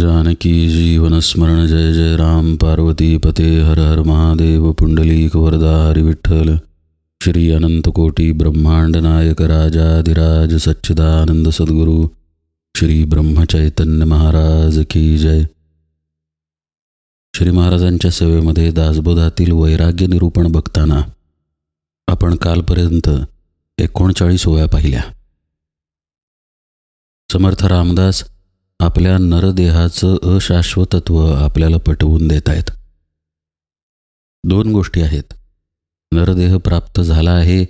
जानकी जीवनस्मरण जय जय राम पार्वती पते हर हर महादेव पुंडलीक वरदा हरिविठ्ठल श्री अनंतकोटी ब्रह्मांड नायक राजाधिराज सच्चिदानंद सद्गुरू श्री ब्रह्मचैतन्य महाराज की जय। श्री महाराजांच्या सेवेमध्ये दासबोधातील वैराग्य निरूपण बघताना आपण कालपर्यंत एकोणचाळीस ओव्या पाहिल्या. समर्थ रामदास आपल्या नरदेहाचं अशाश्वतत्व आपल्याला पटवून देत आहेत दोन गोष्टी आहेत. नरदेह प्राप्त झाला आहे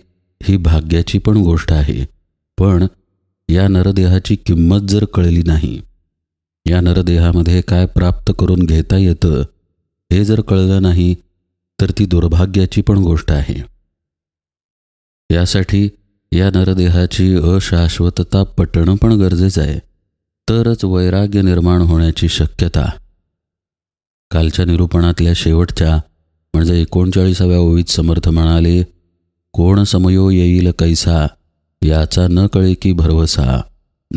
ही भाग्याची पण गोष्ट आहे. पण या नरदेहाची किंमत जर कळली नाही या नरदेहामध्ये काय प्राप्त करून घेता येतं हे जर कळलं नाही तर ती दुर्भाग्याची पण गोष्ट आहे. यासाठी या नरदेहाची अशाश्वतता पटणं पण गरजेचं आहे. तरच वैराग्य निर्माण होण्याची शक्यता. कालच्या निरूपणातल्या शेवटच्या म्हणजे एकोणचाळीसाव्या ओळीत समर्थ म्हणाले कोण समयो येईल कैसा याचा न कळे की भरवसा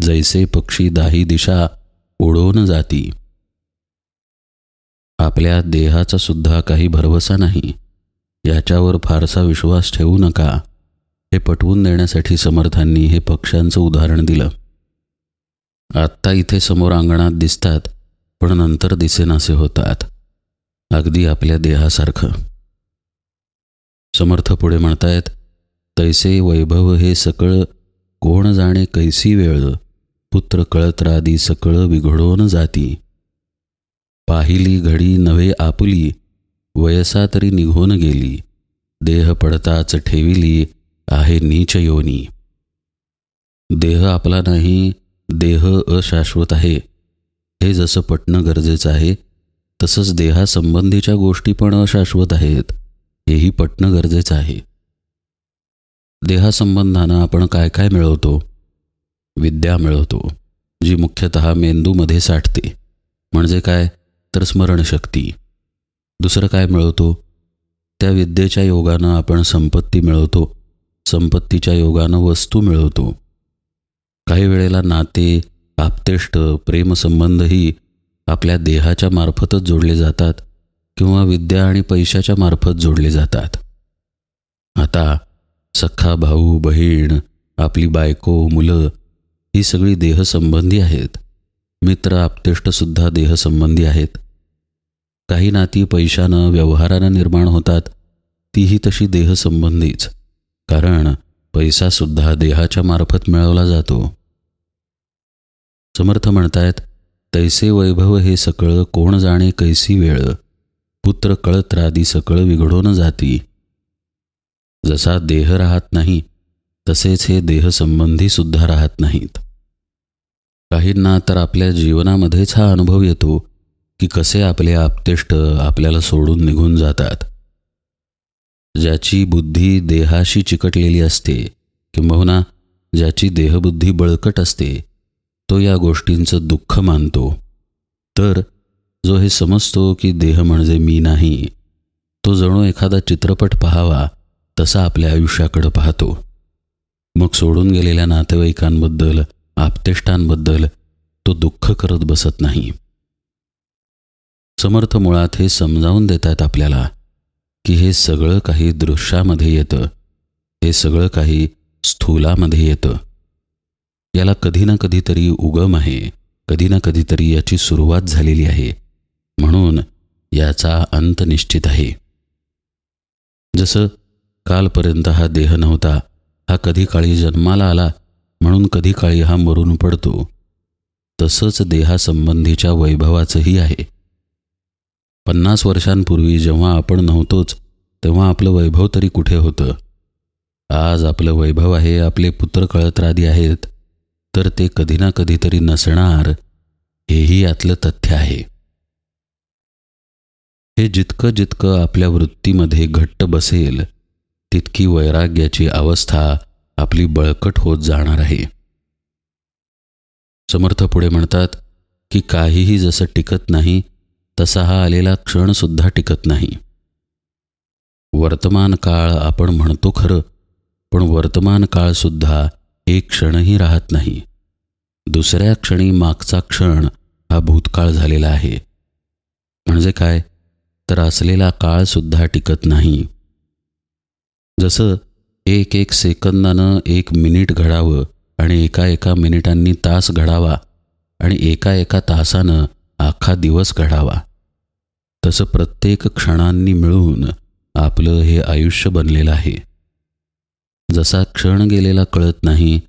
जैसे पक्षी दाही दिशा उडवून जाती. आपल्या देहाचा सुद्धा काही भरवसा नाही. याच्यावर फारसा विश्वास ठेवू नका. हे पटवून देण्यासाठी समर्थांनी हे पक्ष्यांचं उदाहरण दिलं. आत्ता इथे समोर अंगणात दिसतात पण नंतर दिसेनासे होतात. अगदी आपल्या देहासारखं. समर्थ पुढे म्हणतायत तैसे वैभव हे सकळ कोण जाणे कैसी वेळ? पुत्र कळत्रादी सकळ बिघडून जाती. पाहिली घडी नव्हे आपुली वयसा तरी निघून गेली. देह पडताच ठेविली आहे नीच योनी. देह आपला नाही देह अशाश्वत आहे. हे जसं पटणं गरजेचं आहे तसंच देहासंबंधीच्या गोष्टी पण अशाश्वत आहेत. हेही पटणं गरजेचं आहे. देहासंबंधानं आपण काय काय मिळवतो? विद्या मिळवतो जी मुख्यतः मेंदूमध्ये साठते. म्हणजे काय? तर स्मरणशक्ती. दुसरं काय मिळवतो? त्या विद्येच्या योगानं आपण संपत्ती मिळवतो. संपत्तीच्या योगानं वस्तू मिळवतो. काही वेळेला नाते आप्तेष्ट प्रेमसंबंधही आपल्या देहाच्या मार्फतच जोडले जातात किंवा विद्या आणि पैशाच्या मार्फत जोडले जातात. आता सख्खा भाऊ बहीण आपली बायको मुलं ही सगळी देहसंबंधी आहेत. मित्र आप्तेष्टसुद्धा देहसंबंधी आहेत. काही नाती पैशानं व्यवहारानं निर्माण होतात तीही तशी देहसंबंधीच. कारण पैसासुद्धा देहाच्या मार्फत मिळवला जातो. समर्थ म्हणतायत तैसे वैभव हे सकळ कोण जाणे कैसी वेळ? पुत्र कळत रादी सकळ विघडून जाती. जसा देह राहत नाही तसेच हे देहसंबंधी सुद्धा राहत नाहीत. काहींना तर आपल्या जीवनामध्येच हा अनुभव येतो की कसे आपले आपतेष्ट आपल्याला सोडून निघून जातात. ज्याची बुद्धी देहाशी चिकटलेली असते किंबहुना ज्याची देहबुद्धी बळकट असते तो या गोष्टींचं दुःख मानतो. तर जो हे समजतो की देह म्हणजे मी नाही तो जणू एखादा चित्रपट पाहावा तसा आपल्या आयुष्याकडं पाहतो. मग सोडून गेलेल्या नातेवाईकांबद्दल आपतेष्टांबद्दल तो दुःख करत बसत नाही. समर्थ मुळात हे समजावून देतात आपल्याला की हे सगळं काही दृश्यामध्ये येतं. हे सगळं काही स्थूलामध्ये येतं. याला कधी ना कधीतरी उगम आहे. कधी ना कधीतरी याची सुरुवात झालेली आहे. म्हणून याचा अंत निश्चित आहे. जसं कालपर्यंत हा देह नव्हता हा कधी काळी जन्माला आला म्हणून कधी काळी हा मरून पडतो. तसंच देहासंबंधीच्या वैभवाचंही आहे. पन्नास वर्षांपूर्वी जेव्हा आपण नव्हतोच तेव्हा आपलं वैभव तरी कुठे होतं? आज आपलं वैभव आहे आपले पुत्र कळत्रादी आहेत तर ते कधी ना कधीतरी नसणार हेही यातलं तथ्य आहे. हे जितकं जितकं आपल्या वृत्तीमध्ये घट्ट बसेल तितकी वैराग्याची अवस्था आपली बळकट होत जाणार आहे. समर्थ पुढे म्हणतात की काहीही जसं टिकत नाही तसा हा आलेला क्षणसुद्धा टिकत नाही. वर्तमान काळ आपण म्हणतो खरं पण वर्तमान काळसुद्धा एक क्षणही राहत नाही. दुसऱ्या क्षणी मागचा क्षण हा भूतकाळ झालेला आहे. म्हणजे काय? तर असलेला काळसुद्धा टिकत नाही. जसं एक एक सेकंदानं एक मिनिट घडावं आणि एका एका मिनिटांनी तास घडावा आणि एका एका तासानं अख्खा दिवस घडावा तसं प्रत्येक क्षणांनी मिळून आपलं हे आयुष्य बनलेलं आहे. जसा क्षण गेलेला कळत नाही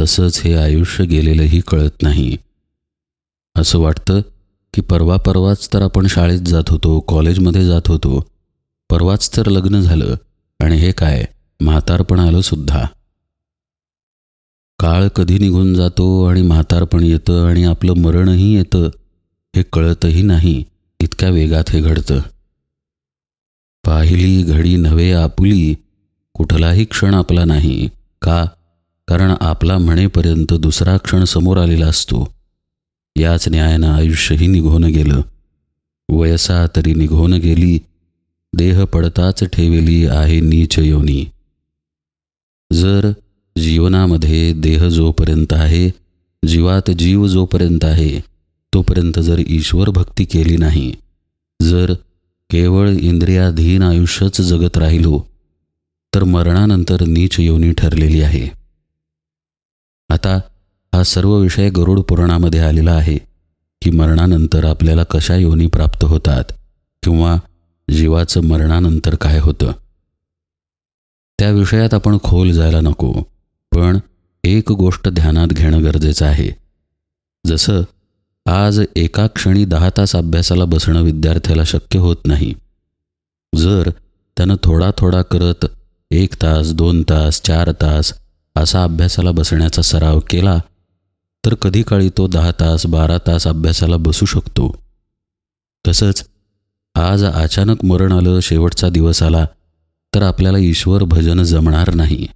तसंच हे आयुष्य गेलेलंही कळत नाही. असं वाटतं की परवा परवाच तर आपण शाळेत जात होतो कॉलेजमध्ये जात होतो. परवाच तर लग्न झालं आणि हे काय म्हातारपण आलं सुद्धा. काळ कधी निघून जातो आणि म्हातारपण येतं आणि आपलं मरणही येतं हे कळतही नाही इतक्या वेगात हे घडतं. पाहिली घडी नव्हे आपुली कुठलाही क्षण आपला नाही. का? कारण आपला म्हणेपर्यंत दुसरा क्षण समोर आलेला असतो. याच न्यायानं आयुष्यही निघून गेलं. वयसा तरी निघून गेली देह पडताच ठेवेली आहे नीच योनी. जर जीवनामध्ये देह जोपर्यंत आहे जीवात जीव जोपर्यंत आहे तोपर्यंत जर ईश्वर भक्ती केली नाही जर केवळ इंद्रियाधीन आयुष्यच जगत राहिलो तर मरणानंतर नीच योनी ठरलेली आहे. आता हा सर्व विषय गरुड पुराणामध्ये आलेला आहे की मरणानंतर आपल्याला कशा योनी प्राप्त होतात किंवा जीवाचं मरणानंतर काय होतं. त्या विषयात आपण खोल जायला नको पण एक गोष्ट ध्यानात घेणं गरजेचं आहे. जसं आज एका क्षणी दहा तास अभ्यासाला बसणं विद्यार्थ्याला शक्य होत नाही. जर त्यानं थोडा थोडा करत एक तास दोन तास चार तास असा अभ्यासाला बसण्याचा सराव केला तर कधी काळी तो दहा तास बारा तास अभ्यासाला बसू शकतो. तसंच आज अचानक मरण आलं शेवटचा दिवस आला तर आपल्याला ईश्वर भजन जमणार नाही.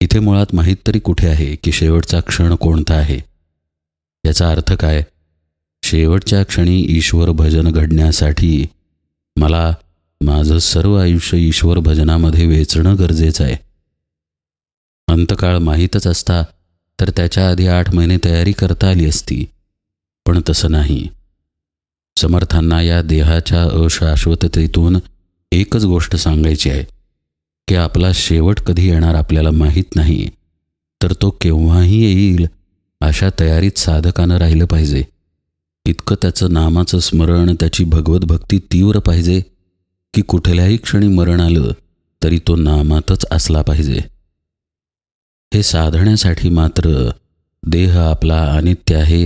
इथे मुळात माहीत तरी कुठे आहे की शेवटचा क्षण कोणता आहे? याचा अर्थ काय? शेवटच्या क्षणी ईश्वर भजन घडण्यासाठी मला माझं सर्व आयुष्य ईश्वर भजनामध्ये वेचणं गरजेचं आहे. अंतकाळ माहीतच असता तर त्याच्या आधी आठ महिने तयारी करता आली असती पण तसं नाही. समर्थांना या देहाच्या अशाश्वततेतून एकच गोष्ट सांगायची आहे की आपला शेवट कधी येणार आपल्याला माहीत नाही तर तो केव्हाही येईल अशा तयारीत साधकानं राहिलं पाहिजे. इतकं त्याचं नामाचं स्मरण त्याची भगवत भक्ती तीव्र पाहिजे की कुठल्याही क्षणी मरण आलं तरी तो नामातच असला पाहिजे. हे साधण्यासाठी मात्र देह आपला अनित्य आहे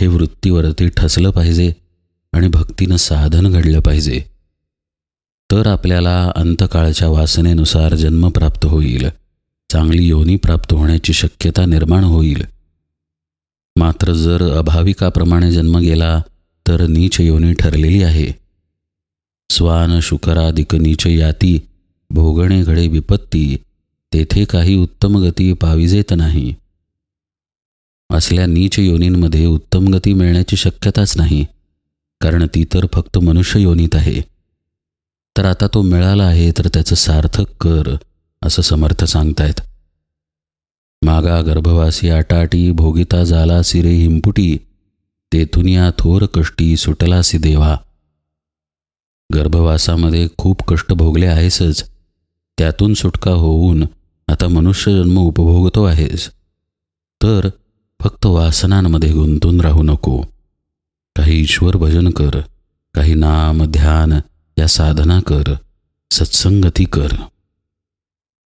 हे वृत्तीवरती ठसलं पाहिजे आणि भक्तीनं साधन घडलं पाहिजे. तर आपल्याला अंतकाळच्या वासनेनुसार जन्म प्राप्त होईल. चांगली योनी प्राप्त होण्याची शक्यता निर्माण होईल. मात्र जर अभाविकाप्रमाणे जन्म गेला तर नीच योनी ठरलेली आहे. स्वान शुकरादिक नीच याती भोगणे घडे विपत्ती तेथे काही उत्तम गती पाविजेत नाही. असल्या नीच योनींमध्ये उत्तम गती मिळण्याची शक्यताच नाही कारण ती तर फक्त मनुष्य योनीत आहे. तर आता तो मिळाला आहे तर त्याचं सार्थक कर असं समर्थ सांगतायत. मागा गर्भवासी आटाटी भोगिता झाला सिरे हिंपुटी तेथून या थोर कष्टी सुटलासी देवा. गर्भवासामध्ये खूप कष्ट भोगले आहेसच त्यातून सुटका होऊन आता मनुष्य जन्म उपभोगतो आहेस. तर फक्त वासनांमध्ये गुंतून राहू नको. काही ईश्वर भजन कर काही नाम ध्यान या साधना कर सत्संगती कर.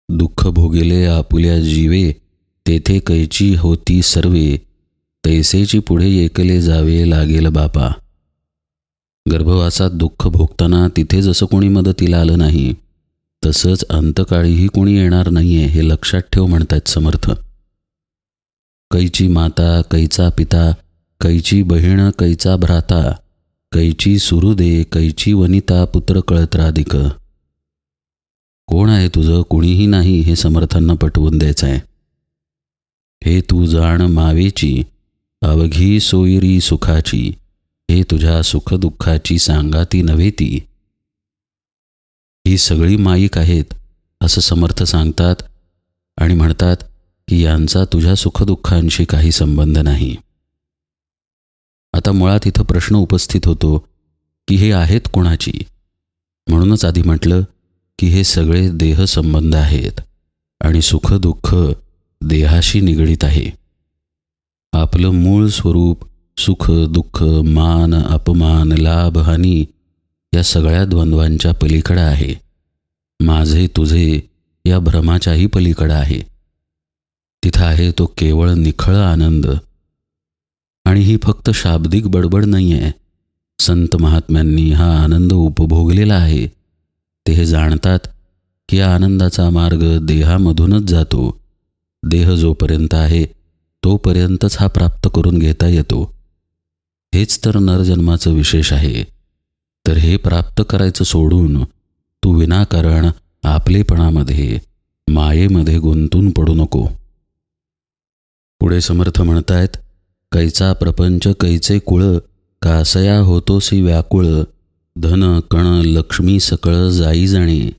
दुःख भोगेले आपुल्या जीवे तेथे कैची होती सर्वे तैसेची पुढे एकले जावे लागेल बापा. गर्भवासात दुःख भोगताना तिथे जसं कोणी मदतीला आलं नाही तसंच अंतकाळीही कोणी येणार नाहीये हे लक्षात ठेव म्हणतायत समर्थ. कैची माता कैचा पिता कैची बहीण कैचा भ्राता कैची सुरुदे कैची वनिता पुत्र कळत्राधिक कोण आहे तुझं? कुणीही नाही हे समर्थांना पटवून द्यायचं आहे हे तू जाण मावेची अवघी सोयरी सुखाची हे तुझ्या सुखदुःखाची सांगाती नव्हे ती. ही सगळी माईक आहेत असं समर्थ सांगतात आणि म्हणतात की यांचा तुझ्या सुखदुःखांशी काही संबंध नाही. आता मुळात इथं प्रश्न उपस्थित होतो की हे आहेत कोणाची? म्हणूनच आधी म्हटलं की हे सगळे देहसंबंध आहेत आणि सुखदुःख देहाशी निगडीत आहे. आपलं मूळ स्वरूप सुख दुःख मान अपमान लाभ हानी या सगळ्या द्वंद्वांच्या पलीकडं आहे. माझे तुझे या भ्रमाच्याही पलीकडं आहे. तिथं आहे तो केवळ निखळ आनंद. आणि ही फक्त शाब्दिक बडबड नाही आहे संत महात्म्यांनी हा आनंद उपभोगलेला आहे. ते हे जाणतात की या आनंदाचा मार्ग देहामधूनच जातो. देह जोपर्यंत आहे तोपर्यंतच हा प्राप्त करून घेता येतो. हेच तर नरजन्माचं विशेष आहे. तर हे प्राप्त करायचं सोडून तू विनाकारण आपलेपणामध्ये मायेमध्ये गुंतून पडू नको. पुढे समर्थ म्हणतायत कैचा प्रपंच कैचे कुळ कासया होतोसी व्याकुळ धन कण लक्ष्मी सकळ जाई जाणे.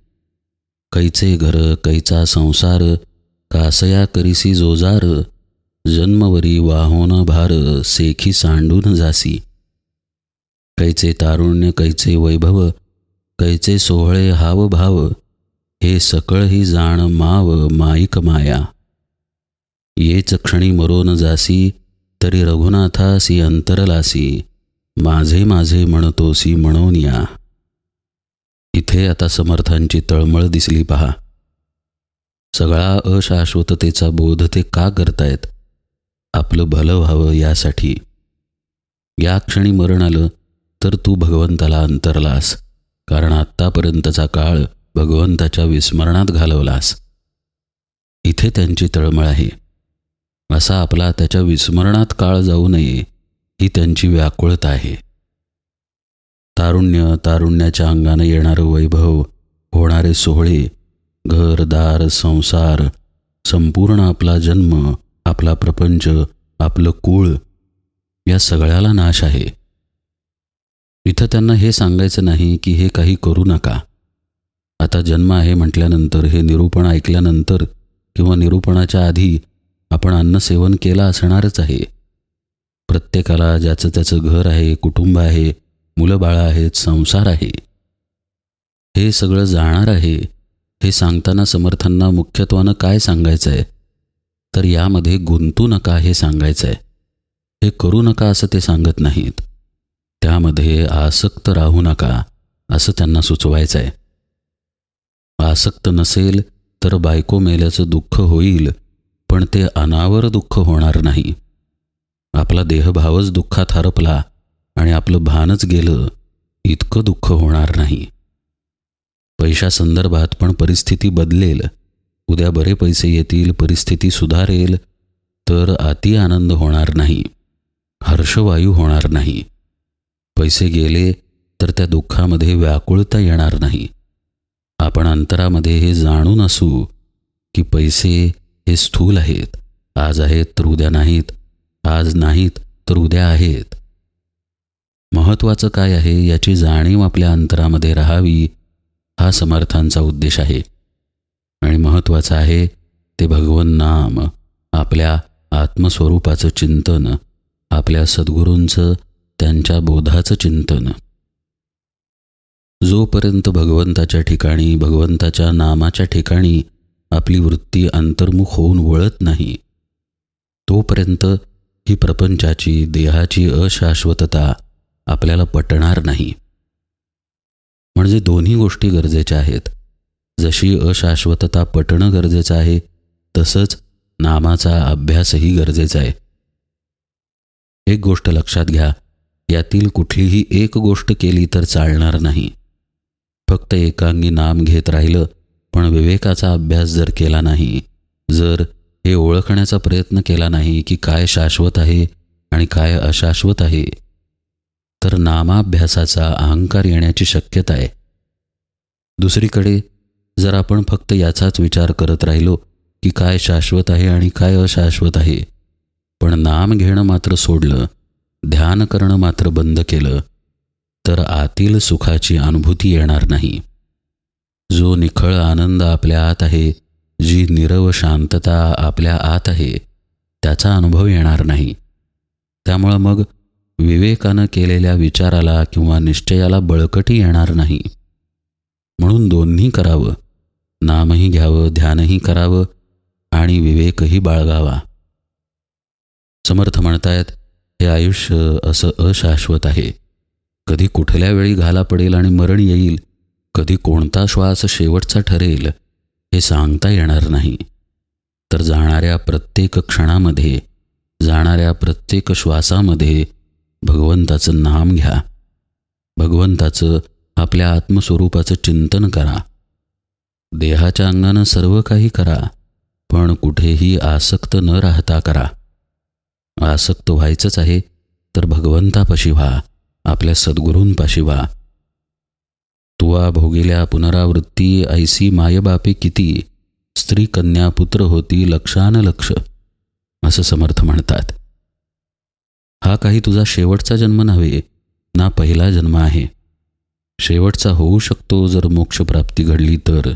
कैचे घर कैचा संसार कासया करिसी जोजार जन्मवरी वाहोन भार सेखी सांडून जासी कैचे तारुण्य कैचे वैभव कैचे सोहळे हाव भाव हे सकळ ही जाण माव माईक माया. येच क्षणी मरोन जासी तरी रघुनाथासी अंतरलासी माझे माझे म्हणतोसी म्हणून या. इथे आता समर्थांची तळमळ दिसली पहा. सगळा अशाश्वततेचा बोध ते का करतायत? आपलं भलं व्हावं यासाठी. या क्षणी मरण आलं तर तू भगवंताला अंतरलास कारण आत्तापर्यंतचा काळ भगवंताच्या विस्मरणात घालवलास. इथे त्यांची तळमळ आहे. असा आपला त्याच्या विस्मरणात काळ जाऊ नये ही त्यांची व्याकुळता आहे. तारुण्य तारुण्याच्या अंगाने येणारं वैभव होणारे सोहळे घरदार संसार संपूर्ण आपला जन्म आपला प्रपंच आपलं कुळ या सगळ्याला नाश आहे. इथं त्यांना हे सांगायचं नाही की हे काही करू नका. आता जन्म आहे म्हटल्यानंतर हे निरूपण ऐकल्यानंतर किंवा निरूपणाच्या आधी आपण अन्नसेवन केलं असणारच आहे. प्रत्येकाला ज्याचं त्याचं घर आहे कुटुंब आहे मुलं बाळं आहेत संसार आहे. हे सगळं जाणार आहे. हे सांगताना समर्थांना मुख्यत्वानं काय सांगायचं आहे तर यामध्ये गुंतू नका हे सांगायचं आहे हे करू नका असं ते सांगत नाहीत. त्यामध्ये आसक्त राहू नका असं त्यांना सुचवायचं आहे आसक्त नसेल तर बायको मेल्याचं दुःख होईल पण ते अनावर दुःख होणार नाही. आपला देहभावच दुःखात हरपला आणि आपलं भानच गेलं इतकं दुःख होणार नाही. पैशासंदर्भात पण परिस्थिती बदलेल. उद्या बरे पैसे येतील परिस्थिती सुधारेल तर अति आनंद होणार नाही. हर्षवायू होणार नाही. पैसे गेले तर त्या दुःखामध्ये व्याकुळता येणार नाही. आपण अंतरामध्ये हे जाणून असू की पैसे हे स्थूल आहेत. आज आहेत तर उद्या नाहीत. आज नाहीत तर उद्या आहेत. महत्त्वाचं काय आहे याची जाणीव आपल्या अंतरामध्ये राहावी हा समर्थांचा उद्देश आहे. आणि महत्त्वाचं आहे ते भगवन नाम आपल्या आत्मस्वरूपाचं चिंतन आपल्या सद्गुरूंचं त्यांच्या बोधाचं चिंतन. जोपर्यंत भगवंताच्या ठिकाणी भगवंताच्या नामाच्या ठिकाणी आपली वृत्ती अंतर्मुख होऊन वळत नाही तोपर्यंत ही प्रपंचाची देहाची अशाश्वतता आपल्याला पटणार नाही. म्हणजे दोन्ही गोष्टी गरजेच्या आहेत. जशी अशाश्वतता पटणं गरजेचं आहे तसंच नामाचा अभ्यासही गरजेचा आहे. एक गोष्ट लक्षात घ्या यातील कुठलीही एक गोष्ट केली तर चालणार नाही. फक्त एकांगी नाम घेत राहिलं पण विवेकाचा अभ्यास जर केला नाही जर हे ओळखण्याचा प्रयत्न केला नाही की काय शाश्वत आहे आणि काय अशाश्वत आहे तर नामाभ्यासाचा अहंकार येण्याची शक्यता आहे. दुसरीकडे जर आपण फक्त याचाच विचार करत राहिलो की काय शाश्वत आहे आणि काय अशाश्वत आहे पण नाम घेणं मात्र सोडलं ध्यान करणं मात्र बंद केलं तर आतील सुखाची अनुभूती येणार नाही. जो निखळ आनंद आपल्या आत आहे जी निरव शांतता आपल्या आत आहे त्याचा अनुभव येणार नाही. त्यामुळं मग विवेकानं केलेल्या विचाराला किंवा निश्चयाला बळकटी येणार नाही. म्हणून दोन्ही करावं. नामही घ्यावं ध्यानही करावं आणि विवेकही बाळगावा. समर्थ म्हणतायत हे आयुष्य असं अशाश्वत आहे. कधी कुठल्या वेळी घाला पडेल आणि मरण येईल कधी कोणता श्वास शेवटचा ठरेल हे सांगता येणार नाही. तर जाणाऱ्या प्रत्येक क्षणामध्ये जाणाऱ्या प्रत्येक श्वासामध्ये भगवंताचं नाम घ्या. भगवंताचं आपल्या आत्मस्वरूपाचं चिंतन करा. देहाच्या अंगानं सर्व काही करा पण कुठेही आसक्त न राहता करा. आसक्त व्हायचंच आहे तर भगवंतापाशी व्हा आपल्या सद्गुरूंपाशी व्हा. तुवा भोगेल्या पुनरावृत्ती ऐसी मायबापे किती स्त्री कन्या पुत्र होती लक्षान लक्ष असं समर्थ म्हणतात. हा काही तुझा शेवटचा जन्म नव्हे ना पहिला जन्म आहे. शेवटचा होऊ शकतो जर मोक्षप्राप्ती घडली तर.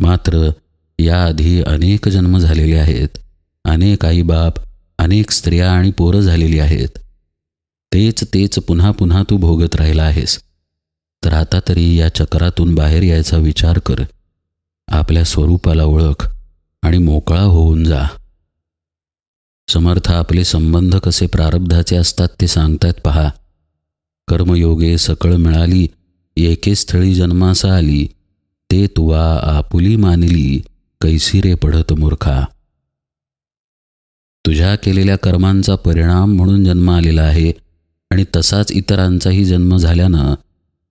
मात्र याआधी अनेक जन्म झालेले आहेत. अनेक आई बाप अनेक स्त्रिया आणि पोरं झालेली आहेत. तेच तेच पुन्हा पुन्हा तू भोगत राहिला आहेस. तर आता तरी या चक्रातून बाहेर यायचा विचार कर. आपल्या स्वरूपाला ओळख आणि मोकळा होऊन जा. समर्थ आपले संबंध कसे प्रारब्धाचे असतात ते सांगतायत पहा. कर्मयोगे सकळ मिळाली एके स्थळी जन्मासा आली ते तुवा आपुली मानली कैसी रे पडत मूर्खा. तुझ्या केलेल्या कर्मांचा परिणाम म्हणून जन्म आलेला आहे आणि तसाच इतरांचाही जन्म झाल्यानं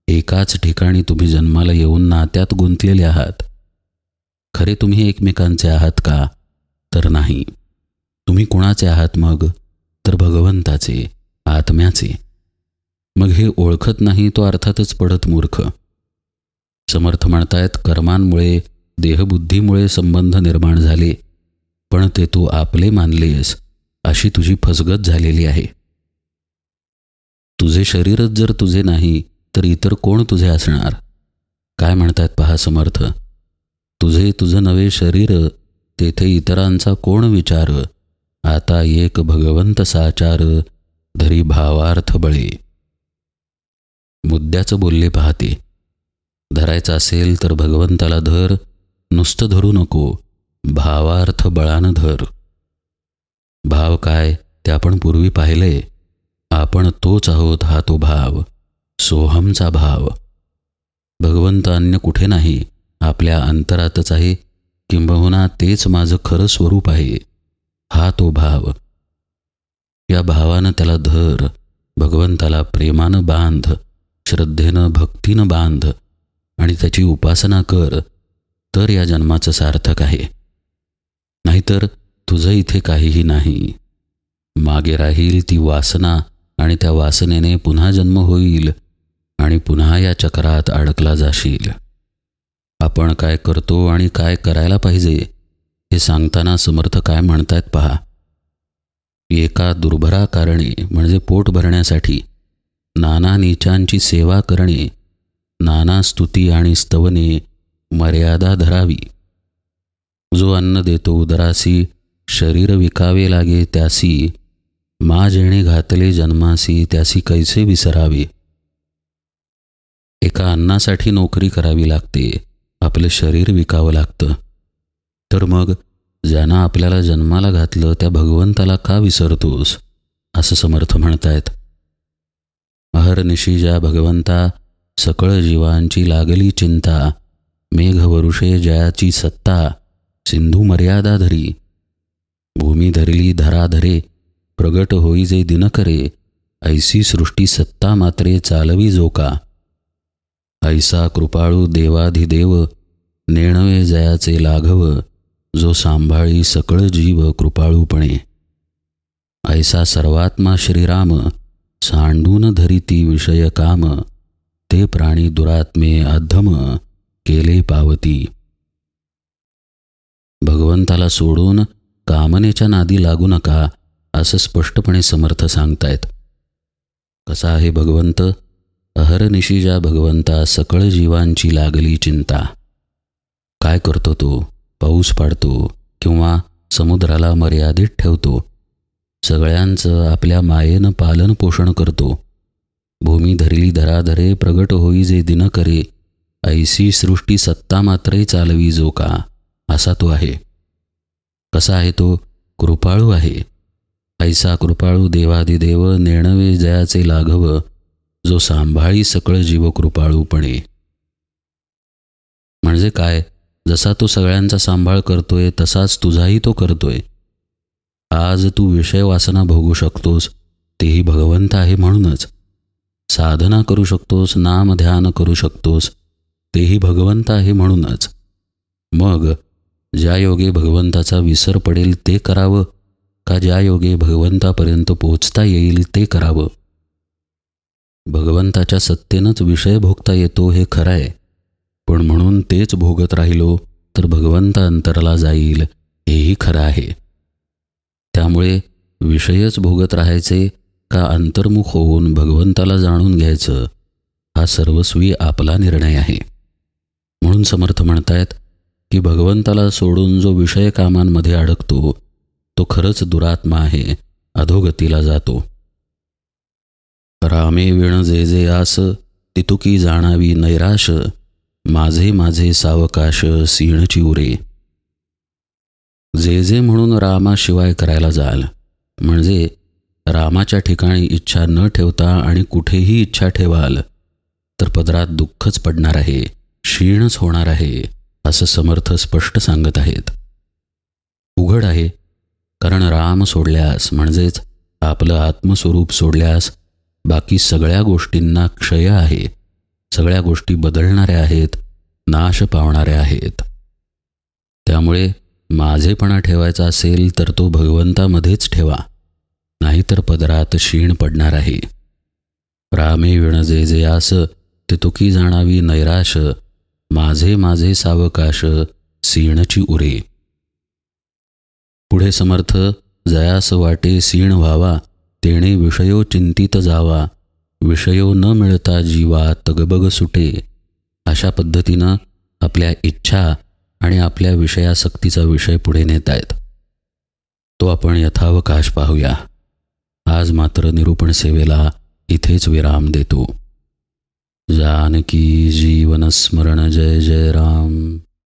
एकाच ठिकाणी तुम्ही जन्माला येऊन नात्यात गुंतलेले आहात. खरे तुम्ही एकमेकांचे आहात का? तर नाही. तुम्ही कुणाचे आहात मग? तर भगवंताचे आत्म्याचे. मग हे ओळखत नाही तो अर्थातच पडत मूर्ख. समर्थ म्हणतायत कर्मांमुळे देहबुद्धीमुळे संबंध निर्माण झाले. पण ते तू आपले मानलेस अशी तुझी फसगत झालेली आहे. तुझे शरीरच जर तुझे नाही तर इतर कोण तुझे असणार? काय म्हणतात पहा समर्थ. तुझे तुझं नवे शरीर तेथे इतरांचा कोण विचार? आता एक भगवंत साचार धरी भावार्थ बळे. मुद्द्याचं बोलले पाहते. धरायचं असेल तर भगवंताला धर नुसतं धरू नको भावार्थ बळानं धर. भाव काय ते आपण पूर्वी पाहिले. आपण तोच आहोत हा तो भाव सोहमचा भाव. भगवंत अन्य कुठे नाही आपल्या अंतरातच आहे किंबहुना तेच माझं खरं स्वरूप आहे. हा तो भाव. या भावानं त्याला धर भगवंताला प्रेमानं बांध श्रद्धेनं भक्तीनं बांध आणि त्याची उपासना कर तर या जन्माचं सार्थक आहे. नाहीतर तुझं इथे काहीही नाही. मागे राहील ती वासना आणि त्या वासनेने पुन्हा जन्म होईल आणि पुन्हा या चक्रात अडकला जाशील. आपण काय करतो आणि काय करायला पाहिजे हे सांगताना समर्थ काय म्हणतायत पहा? एका दुर्भरा कारणे म्हणजे पोट भरण्यासाठी नाना नीचांची सेवा करणे नाना स्तुती आणि स्तवने मर्यादा धरावी. जो अन्न देतो उदरासी शरीर विकावे लागे त्यासी मा जेणे घातले जन्मासी त्यासी कैसे विसरावे? एका अन्नासाठी नोकरी करावी लागते आपलं शरीर विकावं लागतं. तर मग ज्यानं आपल्याला जन्माला घातलं त्या भगवंताला का विसरतोस? असं समर्थ म्हणतायत. अहरनिशी ज्या भगवंता सकळ जीवांची लागली चिंता मेघवरुषे जयाची सत्ता सिंधू मर्यादा धरी. भूमी धरली धराधरे प्रगट होई जे दिनकरे ऐसी सृष्टी सत्ता मात्रे चालवी जोका. ऐसा कृपाळू देवाधिदेव नेणवे जयाचे लाघव जो सांभाळी सकळ जीव कृपाळूपणे. ऐसा सर्वात्मा श्रीराम सांडून धरिती विषय काम ते प्राणी दुरात्मे अधम केले पावती. भगवंताला सोडून कामनेच्या नादी लागू नका असं स्पष्टपणे समर्थ सांगतायत. कसा आहे भगवंत? अहरनिशी ज्या भगवंता सकळ जीवांची लागली चिंता. काय करतो तो? पाऊस पाडतो किंवा समुद्राला मर्यादित ठेवतो. सगळ्यांचं आपल्या मायेनं पालन पोषण करतो. भूमी धरली धराधरे प्रगट होई जे दिन करे ऐसी सृष्टी सत्ता मात्रे चालवी जो का असा तो आहे. कसा आहे तो? कृपाळू आहे. ऐसा कृपाळू देवादिदेव नेणवे जयाचे लाघव जो सांभाळी सकळ जीव कृपाळूपणे म्हणजे काय? जसा तो सगळ्यांचा सांभाळ करतोय तसाच तुझाही तो करतोय. आज तू विषय वासना भोगू शकतोस तेही भगवंत आहे म्हणूनच. साधना करू शकतोस नाम ध्यान करू शकतोस तेही भगवंत आहे म्हणूनच. मग ज्या योगे भगवंताचा विसर पडेल ते करावं का ज्या योगे भगवंतापर्यंत पोचता येईल ते करावं? भगवंताच्या सत्तेनंच विषय भोगता येतो हे खरं आहे पण म्हणून तेच भोगत राहिलो तर भगवंत अंतरला जाईल हेही खरं आहे. त्यामुळे विषयच भोगत राहायचे का अंतर्मुख होऊन भगवंताला जाणून घ्यायचं हा सर्वस्वी आपला निर्णय आहे. म्हणून समर्थ म्हणतायत की भगवंताला सोडून जो विषय कामांमध्ये अडकतो तो खरंच दुरात्मा आहे अधोगतीला जातो. रामे विण जे जे आस तितुकी जाणावी नैराश माझे माझे सावकाश सीणची उरे. जे जे म्हणून रामाशिवाय करायला जाल म्हणजे रामाच्या ठिकाणी इच्छा न ठेवता आणि कुठेही इच्छा ठेवाल तर पदरात दुःखच पडणार आहे क्षीणच होणार आहे असं समर्थ स्पष्ट सांगत आहेत. उघड आहे कारण राम सोडल्यास म्हणजेच आपलं आत्मस्वरूप सोडल्यास बाकी सगळ्या गोष्टींना क्षय आहे. सगळ्या गोष्टी बदलणाऱ्या आहेत नाश पावणाऱ्या आहेत. त्यामुळे माझेपणा ठेवायचा असेल तर तो भगवंतामध्येच ठेवा नाहीतर पदरात क्षीण पडणार आहे. रामे विण जे जे आस ते तुकी जाणावी नैराश माझे माझे सावकाश सीणची उरे. पुढे समर्थ जयास वाटे सीण व्हावा तेणे विषयो चिंतित जावा विषयो न मिळता जीवा तगबग सुटे अशा पद्धतीनं आपल्या इच्छा आणि आपल्या विषयासक्तीचा विषय पुढे नेत आहेत. तो आपण यथावकाश पाहूया. आज मात्र निरूपण सेवेला इथेच विराम देतो. जानकी जीवनस्मरण जय जय राम.